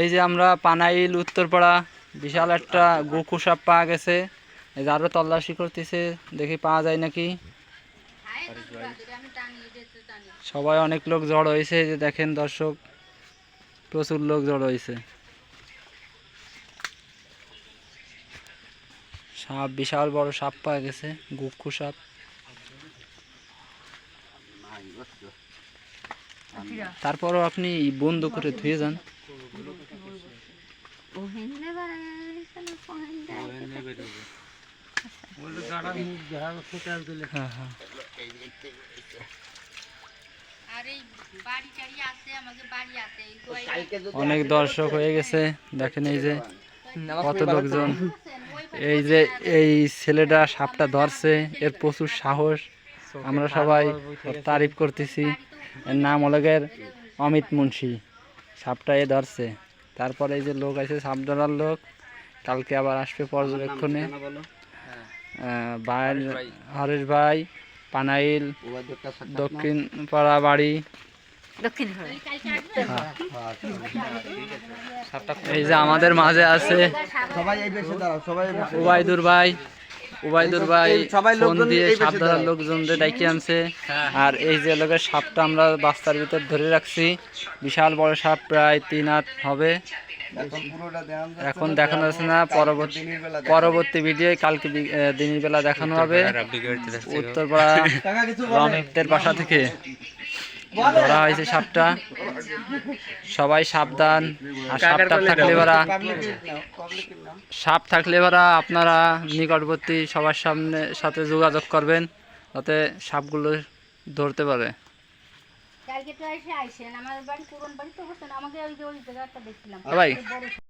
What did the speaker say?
এই যে আমরা পানাইল, উত্তরপাড়া, বিশাল একটা গোকু সাপ পাওয়া গেছে। এই যে তল্লাশি করতেছে, দেখি পাওয়া যায় নাকি? সবাই অনেক লোক জড় হয়েছে যে দেখেন দর্শক, প্রচুর লোক জড় হয়েছে। সাপ, বিশাল বড় সাপ পাওয়া গেছে গুক্ষু সাপ। তারপরও আপনি বন্ধ করে ধুয়ে যান। হ্যাঁ হ্যাঁ। অনেক দর্শক হয়ে গেছে। দেখেন এই যে কত লোকজন। এই যে এই ছেলেটা সাপটা ধরছে, এর প্রচুর সাহস। আমরা সবাই তারিফ করতেছি। এর নাম হলগের অমিত মুন্সি। সাপটা এ ধরছে। তারপরে এই যে লোক আছে সাপ ধরার লোক কালকে আবার আসবে পর্যবেক্ষণে। ভাই হরেশ ভাই। পানাইল দক্ষিণ পাড়া বাড়ি। এই যে আমাদের মাঝে আছে উবাইদুর ভাই। উবাইদুর ভাই ফোন লোকজন দিয়ে এই সাপ ধরার লোকজনদের ডাইকে আনছে। আর এই যে লোকের সাপটা আমরা বাস্তার ভিতর ধরে রাখছি। বিশাল বড় সাপ প্রায় তিন হাত হবে। এখন দেখান যাচ্ছে না, পরবর্তী। পরবর্তী ভিডিও কালকে দিনের বেলা দেখানো হবে। উত্তরপাড়া? রমেকদের বাসা থেকে। ধরা হয়েছে সাপটা। সবাই সাবধান। আর সাপ টাপ থাকলে এবারা। সাপ থাকলে এবারা আপনারা নিকটবর্তী সবার সামনে সাথে যোগাযোগ করবেন যাতে সাপগুলো ধরতে পারে। কালকে তো এসে আইসেন। আমার বাড়ি পুরন বাড়ি তো হচ্ছে আমাকে ওই যে ওই জায়গাটা দেখছিলাম। ভাই।